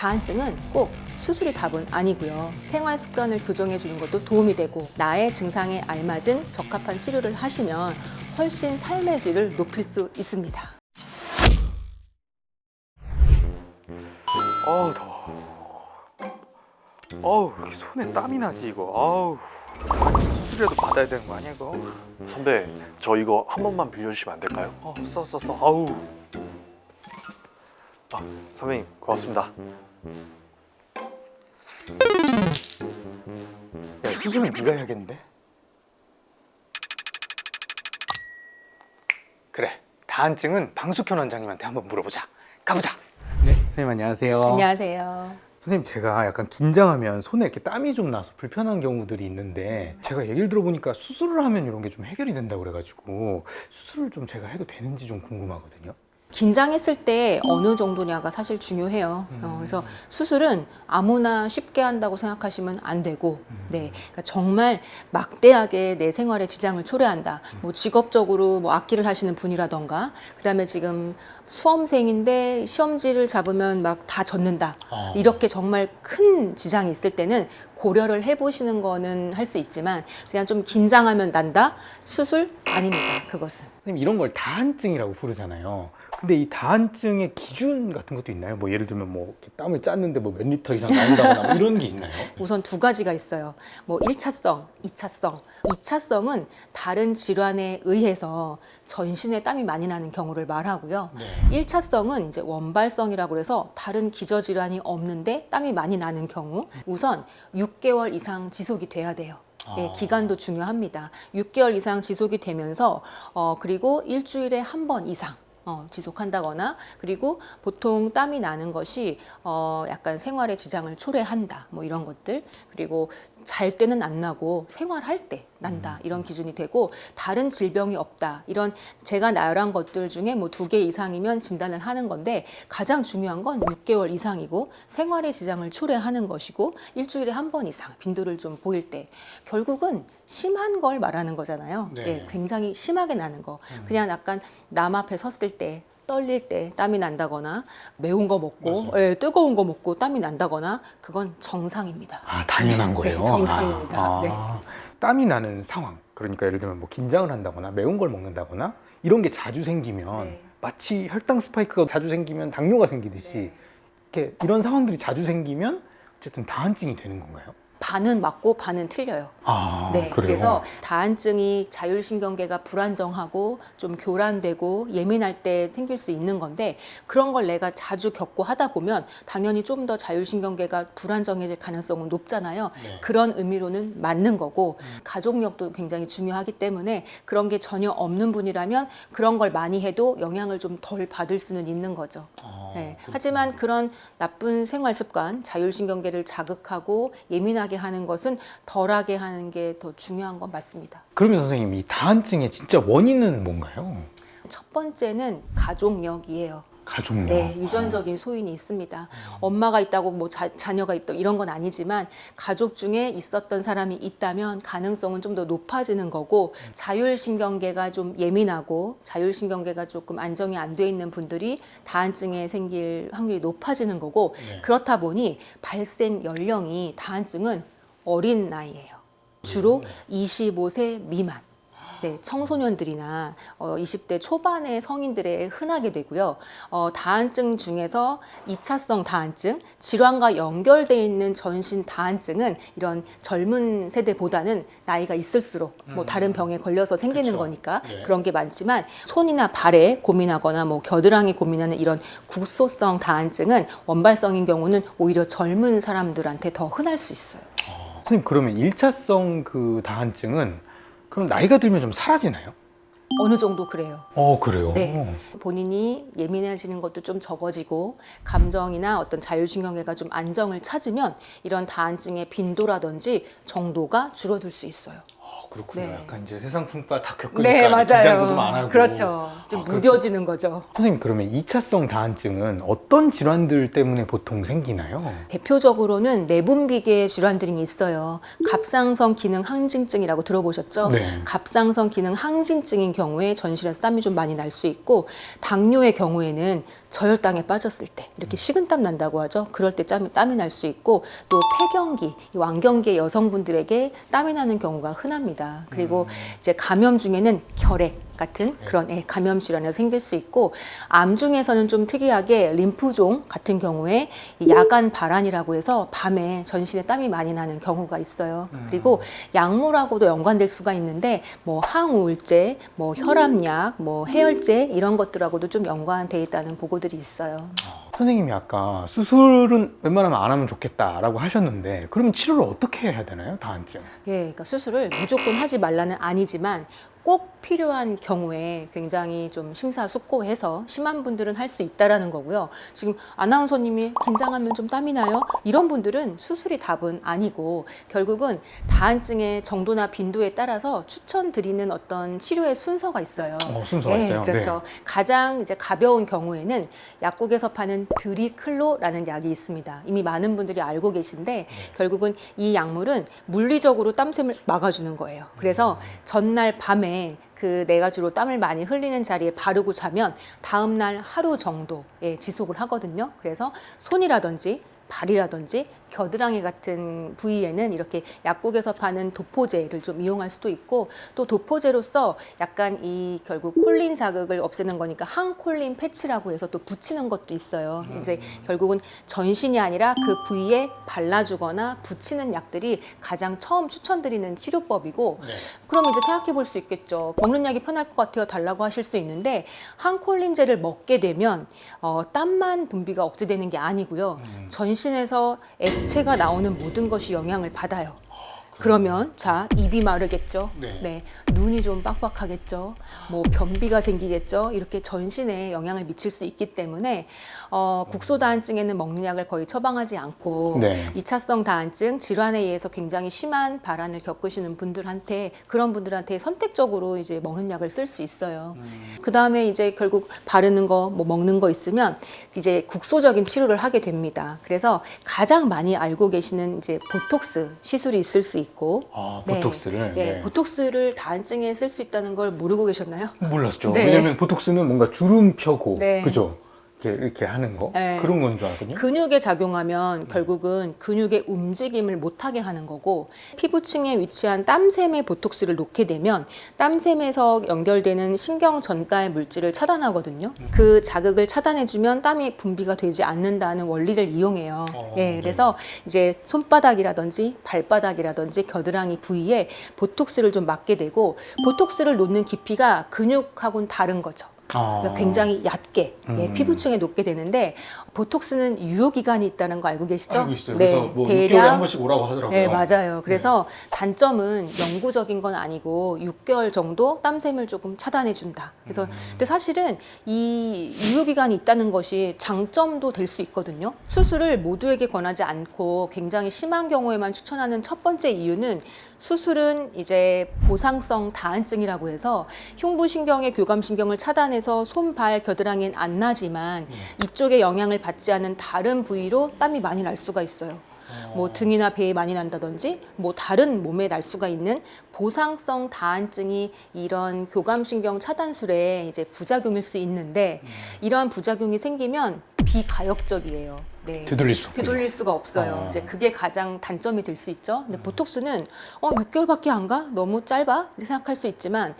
다한증은 꼭 수술이 답은 아니고요. 생활 습관을 교정해 주는 것도 도움이 되고 나의 증상에 알맞은 적합한 치료를 하시면 훨씬 삶의 질을 높일 수 있습니다. 어우 더워. 어우 이렇게 손에 땀이 나지 이거. 아우 수술이라도 받아야 되는 거 아니야 이거? 선배, 저 이거 한 번만 빌려주시면 안 될까요? 어, 써, 써, 써. 아우. 아, 선배님, 고맙습니다. 야, 수술은 네가 해야겠는데? 그래. 다한증은 방숙현 원장님한테 한번 물어보자. 가보자. 네, 선생님 안녕하세요. 안녕하세요. 선생님 제가 약간 긴장하면 손에 이렇게 땀이 좀 나서 불편한 경우들이 있는데 제가 얘기를 들어보니까 수술을 하면 이런 게 좀 해결이 된다고 그래가지고 수술을 좀 제가 해도 되는지 좀 궁금하거든요. 긴장했을 때 어느 정도냐가 사실 중요해요. 어, 그래서 수술은 아무나 쉽게 한다고 생각하시면 안 되고, 네, 그러니까 정말 막대하게 내 생활에 지장을 초래한다. 뭐 직업적으로 뭐 악기를 하시는 분이라던가, 그다음에 지금 수험생인데 시험지를 잡으면 막 다 젖는다. 아. 이렇게 정말 큰 지장이 있을 때는 고려를 해보시는 거는 할 수 있지만 그냥 좀 긴장하면 난다 수술 아닙니다. 그것은. 선생님 이런 걸 다한증이라고 부르잖아요. 근데 이 다한증의 기준 같은 것도 있나요? 뭐 예를 들면 뭐 이렇게 땀을 짰는데 뭐 몇 리터 이상 나온다거나 뭐 이런 게 있나요? 우선 두 가지가 있어요. 뭐 1차성, 2차성. 2차성은 다른 질환에 의해서 전신에 땀이 많이 나는 경우를 말하고요. 네. 1차성은 이제 원발성이라고 해서 다른 기저 질환이 없는데 땀이 많이 나는 경우. 우선 6개월 이상 지속이 돼야 돼요. 예, 아. 기간도 중요합니다. 6개월 이상 지속이 되면서 어 그리고 일주일에 한 번 이상 어, 지속한다거나 그리고 보통 땀이 나는 것이 어, 약간 생활에 지장을 초래한다. 뭐 이런 것들. 그리고 잘 때는 안 나고 생활할 때 난다 이런 기준이 되고 다른 질병이 없다 이런 제가 나열한 것들 중에 뭐 두 개 이상이면 진단을 하는 건데 가장 중요한 건 6개월 이상이고 생활에 지장을 초래하는 것이고 일주일에 한 번 이상 빈도를 좀 보일 때 결국은 심한 걸 말하는 거잖아요. 네. 예, 굉장히 심하게 나는 거. 그냥 약간 남 앞에 섰을 때 떨릴 때 땀이 난다거나 매운 거 먹고. 예, 뜨거운 거 먹고 땀이 난다거나 그건 정상입니다. 아 당연한 거예요. 네, 정상입니다. 아, 아. 땀이 나는 상황. 그러니까 예를 들면 뭐 긴장을 한다거나 매운 걸 먹는다거나 이런 게 자주 생기면 네. 마치 혈당 스파이크가 자주 생기면 당뇨가 생기듯이 네. 이렇게 이런 상황들이 자주 생기면 어쨌든 다한증이 되는 건가요? 반은 맞고 반은 틀려요. 아 네, 그래요. 그래서 다한증이 자율신경계가 불안정하고 좀 교란되고 예민할 때 생길 수 있는 건데 그런 걸 내가 자주 겪고 하다 보면 당연히 좀 더 자율신경계가 불안정해질 가능성은 높잖아요. 네. 음. 그런 의미로는 맞는 거고 가족력도 굉장히 중요하기 때문에 그런 게 전혀 없는 분이라면 그런 걸 많이 해도 영향을 좀 덜 받을 수는 있는 거죠. 아, 네. 그렇구나. 하지만 그런 나쁜 생활 습관, 자율신경계를 자극하고 예민하게 하는 것은 덜하게 하는 게 더 중요한 건 맞습니다. 그러면 선생님 이 다한증의 진짜 원인은 뭔가요? 첫 번째는 가족력이에요. 가족력. 네, 유전적인 소인이 있습니다. 엄마가 있다고 뭐 자, 자녀가 있다 이런 건 아니지만 가족 중에 있었던 사람이 있다면 가능성은 좀 더 높아지는 거고 자율신경계가 좀 예민하고 자율신경계가 조금 안정이 안 돼 있는 분들이 다한증에 생길 확률이 높아지는 거고 네. 그렇다 보니 발생 연령이 다한증은 어린 나이예요. 주로 25세 미만. 네, 청소년들이나 어, 20대 초반의 성인들에 흔하게 되고요. 어, 다한증 중에서 2차성 다한증, 질환과 연결돼 있는 전신 다한증은 이런 젊은 세대보다는 나이가 있을수록 뭐 다른 병에 걸려서 생기는 그쵸. 거니까 네. 그런 게 많지만 손이나 발에 고민하거나 뭐 겨드랑이 고민하는 이런 국소성 다한증은 원발성인 경우는 오히려 젊은 사람들한테 더 흔할 수 있어요. 선생님 그러면 1차성 그 다한증은 그럼 나이가 들면 좀 사라지나요? 어느 정도 그래요. 어 그래요. 네. 본인이 예민해지는 것도 좀 적어지고 감정이나 어떤 자율신경계가 좀 안정을 찾으면 이런 다한증의 빈도라든지 정도가 줄어들 수 있어요. 아, 그렇군요. 네. 약간 이제 세상 풍파 다 겪으니까 네, 맞아요. 긴장도 좀 안 하고. 그렇죠. 좀 아, 그렇죠. 무뎌지는 거죠. 선생님 그러면 2차성 다한증은 어떤 질환들 때문에 보통 생기나요? 대표적으로는 내분비계 질환들이 있어요. 갑상선 기능 항진증이라고 들어보셨죠? 네. 갑상선 기능 항진증인 경우에 전신에서 땀이 좀 많이 날 수 있고 당뇨의 경우에는 저혈당에 빠졌을 때 이렇게 식은땀 난다고 하죠. 그럴 때 땀이, 땀이 날 수 있고 또 폐경기, 이 완경계 여성분들에게 땀이 나는 경우가 흔합니다. 그리고 이제 감염 중에는 결핵 같은 그런 예, 감염 질환이 생길 수 있고 암 중에서는 좀 특이하게 림프종 같은 경우에 이 야간 발한이라고 해서 밤에 전신에 땀이 많이 나는 경우가 있어요. 그리고 약물하고도 연관될 수가 있는데 뭐 항우울제, 뭐 혈압약, 뭐 해열제 이런 것들하고도 좀 연관돼 있다는 보고들이 있어요. 선생님이 아까 수술은 웬만하면 안 하면 좋겠다라고 하셨는데 그러면 치료를 어떻게 해야 되나요? 다한증. 예, 그러니까 수술을 무조건 하지 말라는 아니지만 꼭 필요한 경우에 굉장히 좀 심사숙고해서 심한 분들은 할 수 있다라는 거고요. 지금 아나운서님이 긴장하면 좀 땀이 나요? 이런 분들은 수술이 답은 아니고 결국은 다한증의 정도나 빈도에 따라서 추천드리는 어떤 치료의 순서가 있어요. 어, 순서가 있어요? 그렇죠. 가장 이제 가벼운 경우에는 약국에서 파는 드리클로라는 약이 있습니다. 이미 많은 분들이 알고 계신데 결국은 이 약물은 물리적으로 땀샘을 막아주는 거예요. 그래서 전날 밤에 그 내가 주로 땀을 많이 흘리는 자리에 바르고 자면 다음 날 하루 정도에 지속을 하거든요. 그래서 손이라든지 발이라든지 겨드랑이 같은 부위에는 이렇게 약국에서 파는 도포제를 좀 이용할 수도 있고 또 도포제로서 약간 이 결국 콜린 자극을 없애는 거니까 항콜린 패치라고 해서 또 붙이는 것도 있어요. 이제 결국은 전신이 아니라 그 부위에 발라주거나 붙이는 약들이 가장 처음 추천드리는 치료법이고 그럼 이제 생각해 볼 수 있겠죠. 먹는 약이 편할 것 같아요. 달라고 하실 수 있는데 항콜린제를 먹게 되면 어, 땀만 분비가 억제되는 게 아니고요. 전신에서 액 체가 나오는 모든 것이 영향을 받아요. 그러면 자 입이 마르겠죠. 네. 눈이 좀 빡빡하겠죠. 뭐 변비가 생기겠죠. 이렇게 전신에 영향을 미칠 수 있기 때문에 어, 국소 다한증에는 먹는 약을 거의 처방하지 않고 네. 이차성 다한증 질환에 의해서 굉장히 심한 발환을 겪으시는 분들한테 그런 분들한테 선택적으로 이제 먹는 약을 쓸 수 있어요. 그 다음에 이제 결국 바르는 거, 뭐 먹는 거 있으면 이제 국소적인 치료를 하게 됩니다. 그래서 가장 많이 알고 계시는 이제 보톡스 시술이 있을 수 있고, 아, 보톡스를? 네, 네. 보톡스를 다한증에 쓸 수 있다는 걸 모르고 계셨나요? 몰랐죠. 네. 왜냐면 보톡스는 뭔가 주름 펴고 네. 그죠? 이렇게, 이렇게 하는 거 네. 그런 건 줄 알거든요. 근육에 작용하면 결국은 근육의 움직임을 못하게 하는 거고 피부층에 위치한 땀샘에 보톡스를 놓게 되면 땀샘에서 연결되는 신경 전달 물질을 차단하거든요. 그 자극을 차단해주면 땀이 분비가 되지 않는다는 원리를 이용해요. 어, 예, 네. 그래서 이제 손바닥이라든지 발바닥이라든지 겨드랑이 부위에 보톡스를 좀 맞게 되고 보톡스를 놓는 깊이가 근육하고는 다른 거죠. 아. 그러니까 굉장히 얕게 예, 음. 피부층에 놓게 되는데 보톡스는 유효 기간이 있다는 거 알고 계시죠? 알고 있어요. 네, 그래서 뭐 대략 6개월에 한 번씩 오라고 하더라고요. 네, 맞아요. 그래서 단점은 영구적인 건 아니고 6개월 정도 땀샘을 조금 차단해 준다. 그래서 음. 근데 사실은 이 유효 기간이 있다는 것이 장점도 될 수 있거든요. 수술을 모두에게 권하지 않고 굉장히 심한 경우에만 추천하는 첫 번째 이유는 수술은 이제 보상성 다한증이라고 해서 흉부신경의 교감신경을 차단해 서 손, 발, 겨드랑이는 안 나지만 이쪽에 영향을 받지 않은 다른 부위로 땀이 많이 날 수가 있어요. 뭐 등이나 배에 많이 난다든지 뭐 다른 몸에 날 수가 있는 보상성 다한증이 이런 교감신경 차단술의 이제 부작용일 수 있는데 이러한 부작용이 생기면 비가역적이에요. 네. 되돌릴 수. 되돌릴 수가 없어요. 어. 이제 그게 가장 단점이 될 수 있죠. 근데 보톡스는 어 6개월밖에 안 가? 너무 짧아? 이렇게 생각할 수 있지만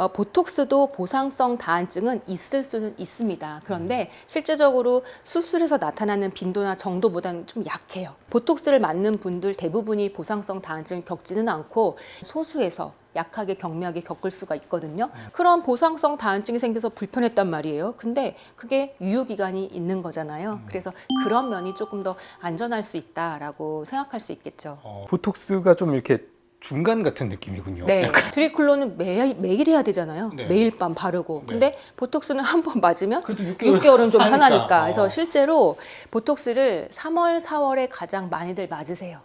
어, 보톡스도 보상성 다한증은 있을 수는 있습니다. 그런데 실제적으로 수술에서 나타나는 빈도나 정도보다는 좀 약해요. 보톡스를 맞는 분들 대부분이 보상성 다한증을 겪지는 않고 소수에서 약하게 경미하게 겪을 수가 있거든요. 그런 보상성 다한증이 생겨서 불편했단 말이에요. 근데 그게 유효 기간이 있는 거잖아요. 그래서 그런 면이 조금 더 안전할 수 있다라고 생각할 수 있겠죠. 어, 보톡스가 좀 이렇게 중간 같은 느낌이군요. 네. 약간. 드리클로는 매일, 매일 해야 되잖아요. 네. 매일 밤 바르고. 네. 근데 보톡스는 한 번 맞으면 그래도 6개월 6개월 은 좀 하니까. 편하니까. 어. 그래서 실제로 보톡스를 3월, 4월에 가장 많이들 맞으세요.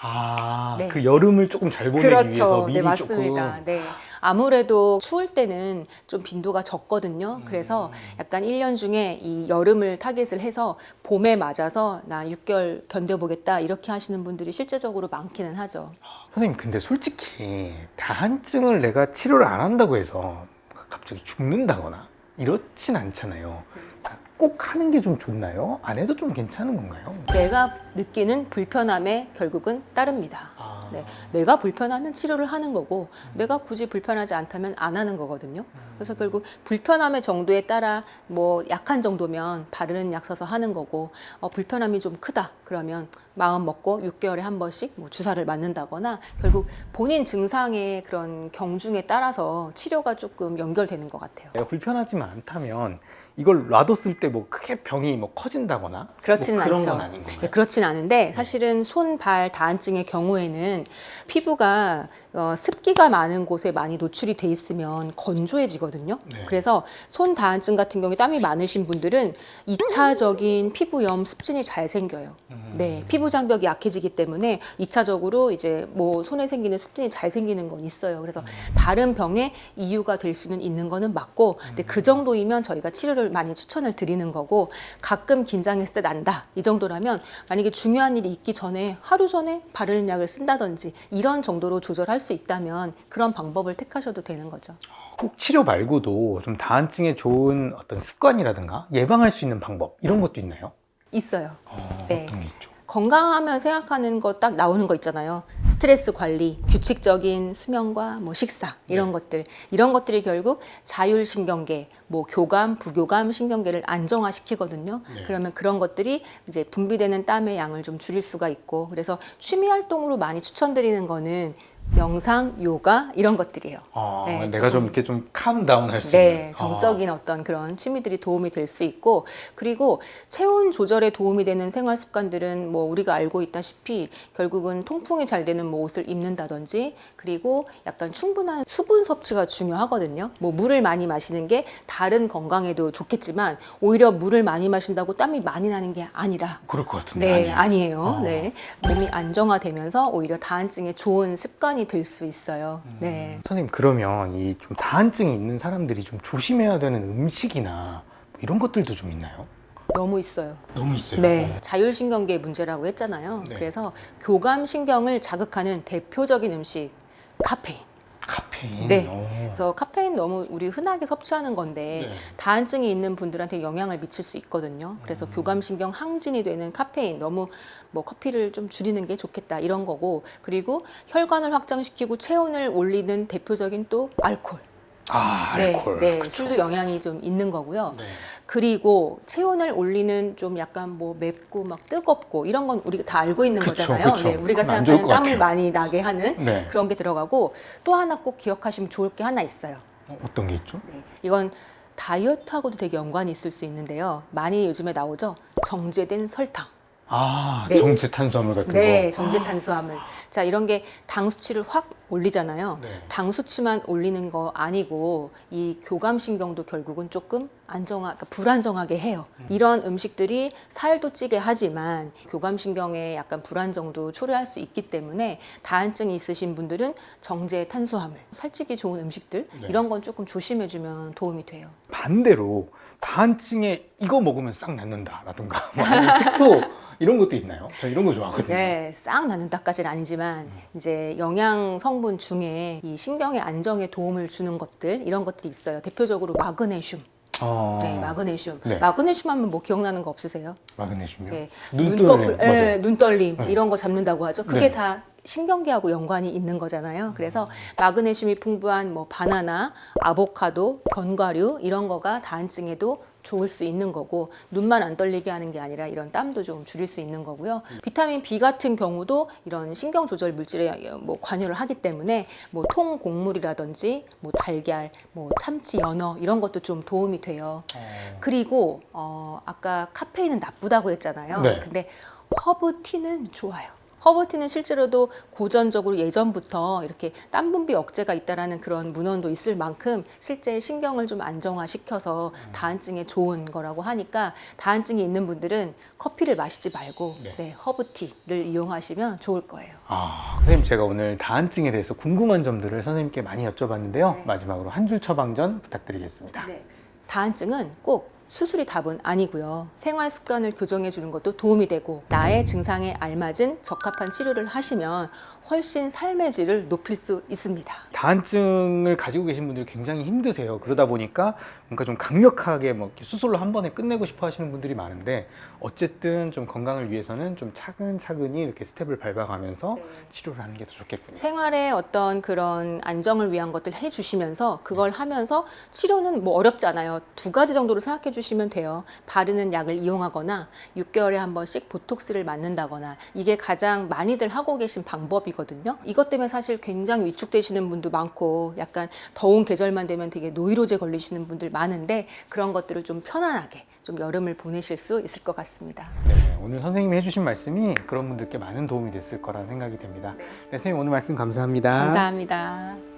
아, 네. 그 여름을 조금 잘 보내기 위해서 미리 네, 맞습니다. 조금 네. 아무래도 추울 때는 좀 빈도가 적거든요. 그래서 음. 약간 1년 중에 이 여름을 타겟을 해서 봄에 맞아서 나 6개월 견뎌보겠다 이렇게 하시는 분들이 실제적으로 많기는 하죠. 선생님 근데 솔직히 다한증을 내가 치료를 안 한다고 해서 갑자기 죽는다거나 이렇진 않잖아요. 꼭 하는 게 좀 좋나요? 안 해도 좀 괜찮은 건가요? 내가 느끼는 불편함에 결국은 따릅니다. 아, 네, 내가 불편하면 치료를 하는 거고 내가 굳이 불편하지 않다면 안 하는 거거든요. 그래서 결국 불편함의 정도에 따라 뭐 약한 정도면 바르는 약 써서 하는 거고 어, 불편함이 좀 크다 그러면 마음 먹고 6개월에 한 번씩 뭐 주사를 맞는다거나 결국 본인 증상의 그런 경중에 따라서 치료가 조금 연결되는 것 같아요. 내가 불편하지만 않다면 이걸 놔뒀을 때 뭐 크게 병이 뭐 커진다거나 그렇지는 뭐 그런 않죠. 건 아닌 건가요? 네, 그렇진 않은데 사실은 손, 발 다한증의 경우에는 피부가 어, 습기가 많은 곳에 많이 노출이 돼 있으면 건조해지거든요. 네. 그래서 손 다한증 같은 경우에 땀이 많으신 분들은 이차적인 피부염 습진이 잘 생겨요. 음. 네, 피부 장벽이 약해지기 때문에 이차적으로 이제 뭐 손에 생기는 습진이 잘 생기는 건 있어요. 그래서 다른 병의 이유가 될 수는 있는 거는 맞고, 근데 그 정도이면 저희가 치료를 많이 추천을 드리는 거고, 가끔 긴장했을 때 난다 이 정도라면 만약에 중요한 일이 있기 전에 하루 전에 바르는 약을 쓴다든지 이런 정도로 조절할 수 있다면 그런 방법을 택하셔도 되는 거죠. 꼭 치료 말고도 좀 다한증에 좋은 어떤 습관이라든가 예방할 수 있는 방법 이런 것도 있나요? 있어요. 어, 네. 어떤 게 있죠? 건강하면 생각하는 거 딱 나오는 거 있잖아요. 스트레스 관리, 규칙적인 수면과 뭐 식사 이런 네. 것들 이런 것들이 결국 자율신경계, 뭐 교감, 부교감 신경계를 안정화시키거든요. 네. 그러면 그런 것들이 이제 분비되는 땀의 양을 좀 줄일 수가 있고 그래서 취미 활동으로 많이 추천드리는 거는 명상, 요가 이런 것들이에요. 아, 네, 내가 좀 이렇게 좀 캄다운 할 수 네, 있는 정적인 어떤 그런 취미들이 도움이 될 수 있고 그리고 체온 조절에 도움이 되는 생활 습관들은 뭐 우리가 알고 있다시피 결국은 통풍이 잘 되는 뭐 옷을 입는다든지 그리고 약간 충분한 수분 섭취가 중요하거든요. 뭐 물을 많이 마시는 게 다른 건강에도 좋겠지만 오히려 물을 많이 마신다고 땀이 많이 나는 게 아니라 아, 그럴 것 같은데 네, 아니에요? 아니에요. 어. 네. 몸이 안정화되면서 오히려 다한증에 좋은 습관이 될 수 있어요. 음. 네. 선생님 그러면 이 좀 다한증이 있는 사람들이 좀 조심해야 되는 음식이나 뭐 이런 것들도 좀 있나요? 너무 있어요. 너무 있어요. 네, 자율신경계 문제라고 했잖아요. 네. 그래서 교감신경을 자극하는 대표적인 음식 카페인. 카페인. 네. 오. 그래서 카페인 너무 우리 흔하게 섭취하는 건데 네. 다한증이 있는 분들한테 영향을 미칠 수 있거든요. 그래서 음. 교감신경 항진이 되는 카페인 너무 뭐 커피를 좀 줄이는 게 좋겠다 이런 거고 그리고 혈관을 확장시키고 체온을 올리는 대표적인 또 알코올. 아, 알코올. 네, 네, 그쵸. 술도 영향이 좀 있는 거고요. 네. 그리고 체온을 올리는 좀 약간 뭐 맵고 막 뜨겁고 이런 건 우리가 다 알고 있는 그쵸, 거잖아요. 그쵸. 네, 우리가 그건 안 좋을 생각하는 것 땀을 같아요. 많이 나게 하는 네. 그런 게 들어가고 또 하나 꼭 기억하시면 좋을 게 하나 있어요. 어, 어떤 게 있죠? 네, 이건 다이어트하고도 되게 연관이 있을 수 있는데요. 많이 요즘에 나오죠. 정제된 설탕. 아, 네. 정제 탄수화물 같은 네, 거. 정제 탄수화물. 자, 이런 게 당 수치를 확 올리잖아요. 네. 당 수치만 올리는 거 아니고 이 교감 신경도 결국은 조금 안정하, 그러니까 불안정하게 해요. 음. 이런 음식들이 살도 찌게 하지만 교감 신경에 약간 불안정도 초래할 수 있기 때문에 다한증이 있으신 분들은 정제 탄수화물, 살찌기 좋은 음식들 네. 이런 건 조금 조심해주면 도움이 돼요. 반대로 다한증에 이거 먹으면 싹 낫는다라든가 뭐 아니면 특효 이런 것도 있나요? 저 이런 거 좋아하거든요. 네, 싹 낫는다까지는 아니지만 이제 영양 성분 중에 이 신경의 안정에 도움을 주는 것들 이런 것들이 있어요. 대표적으로 마그네슘. 어, 네, 마그네슘. 네. 마그네슘 하면 뭐 기억나는 거 없으세요? 마그네슘이요? 네, 눈꺼풀 맞아요. 눈떨림 네. 이런 거 잡는다고 하죠. 그게 네. 다 신경계하고 연관이 있는 거잖아요. 그래서 마그네슘이 풍부한 뭐 바나나, 아보카도, 견과류 이런 거가 다한증에도 좋을 수 있는 거고 눈만 안 떨리게 하는 게 아니라 이런 땀도 좀 줄일 수 있는 거고요. 비타민 B 같은 경우도 이런 신경 조절 물질에 뭐 관여를 하기 때문에 뭐 통곡물이라든지 뭐 달걀, 뭐 참치, 연어 이런 것도 좀 도움이 돼요. 어, 그리고 어 아까 카페인은 나쁘다고 했잖아요. 네. 근데 허브 티는 좋아요. 허브티는 실제로도 고전적으로 예전부터 이렇게 땀 분비 억제가 있다라는 그런 문헌도 있을 만큼 실제 신경을 좀 안정화시켜서 다한증에 좋은 거라고 하니까 다한증이 있는 분들은 커피를 마시지 말고 네. 네, 허브티를 이용하시면 좋을 거예요. 아, 선생님 제가 오늘 다한증에 대해서 궁금한 점들을 선생님께 많이 여쭤봤는데요. 네. 마지막으로 한 줄 처방전 부탁드리겠습니다. 다한증은 꼭 수술이 답은 아니고요. 생활 습관을 교정해 주는 것도 도움이 되고 나의 증상에 알맞은 적합한 치료를 하시면 훨씬 삶의 질을 높일 수 있습니다. 다한증을 가지고 계신 분들이 굉장히 힘드세요. 그러다 보니까 뭔가 좀 강력하게 뭐 수술로 한 번에 끝내고 싶어 하시는 분들이 많은데 어쨌든 좀 건강을 위해서는 좀 차근차근히 이렇게 스텝을 밟아가면서 치료를 하는 게 더 좋겠군요. 생활의 어떤 그런 안정을 위한 것들 해주시면서 그걸 하면서 치료는 뭐 어렵지 않아요. 두 가지 정도로 생각 해 주시면 돼요. 바르는 약을 이용하거나 6개월에 한 번씩 보톡스를 맞는다거나 이게 가장 많이들 하고 계신 방법이거든요. 이것 때문에 사실 굉장히 위축되시는 분도 많고 약간 더운 계절만 되면 되게 노이로제 걸리시는 분들 많은데 그런 것들을 좀 편안하게 좀 여름을 보내실 수 있을 것 같습니다. 네, 오늘 선생님이 해주신 말씀이 그런 분들께 많은 도움이 됐을 거라는 생각이 됩니다. 네, 선생님 오늘 말씀 감사합니다. 감사합니다.